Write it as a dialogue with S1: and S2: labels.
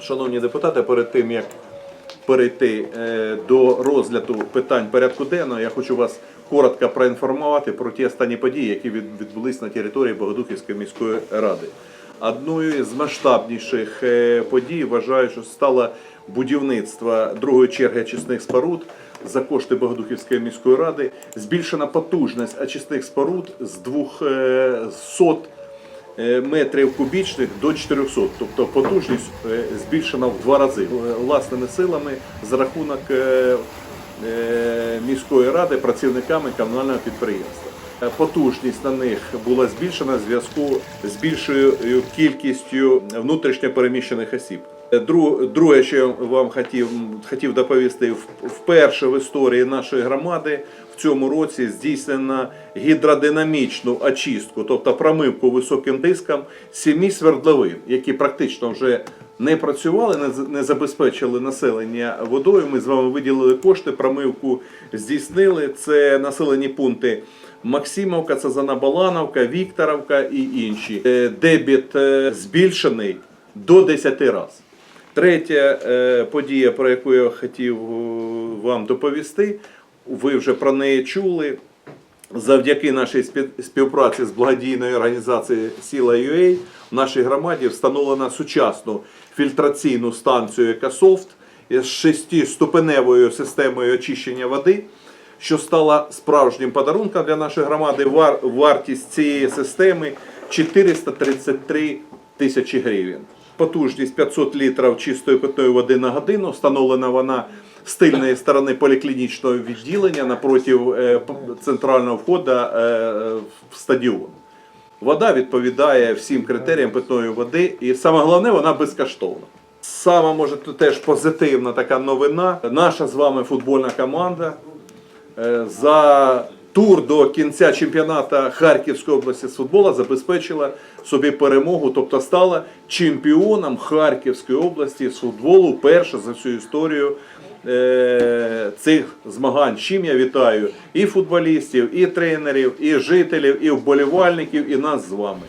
S1: Шановні депутати, перед тим як перейти е, до розгляду питань порядку денного, я хочу вас коротко проінформувати про ті останні події, які від- відбулись на території Богодухівської міської ради. Одною з масштабніших е, подій вважаю, що стало будівництво другої черги очисних споруд за кошти Богодухівської міської ради. Збільшена потужність очисних споруд з 200 е, метрів кубічних до 400, тобто потужність е, збільшена в два рази Е, власними силами за рахунок е, е, міської ради працівниками комунального підприємства. Е, Потужність на них була збільшена в зв'язку з більшою кількістю внутрішньо переміщених осіб. Е, Друге, що я вам хотів, хотів доповісти, вперше в історії нашої громади в цьому році здійснено гідродинамічну очистку, тобто промивку високим тиском сімі свердловин, які практично вже не працювали, не забезпечили населення водою. Ми з вами виділили кошти, промивку здійснили. Це населені пункти Максимовка, Цазана Балановка, Вікторовка і інші. Е, Дебіт е, збільшений до 10 разів. Третя е, подія, про яку я хотів е, вам доповісти, ви вже про неї чули. Завдяки нашій співпраці з благодійною організацією Сіла UA в нашій громаді встановлено сучасну фільтраційну станцію Екософт з шестиступеневою системою очищення води, що стала справжнім подарунком для нашої громади. Вар- Вартість цієї системи 433 тисячі гривень. Потужність 500 літрів чистої питної води на годину. Встановлена вона з тильної сторони поліклінічного відділення напроти е, центрального входу е, в стадіон. Вода відповідає всім критеріям питної води, і саме головне, вона безкоштовна. Саме може теж позитивна така новина. Наша з вами футбольна команда е, за тур до кінця чемпіонату Харківської області з футболу забезпечила собі перемогу, тобто стала чемпіоном Харківської області з футболу перша за всю історію е, цих змагань. Чим я вітаю і футболістів, і тренерів, і жителів, і вболівальників, і нас з вами.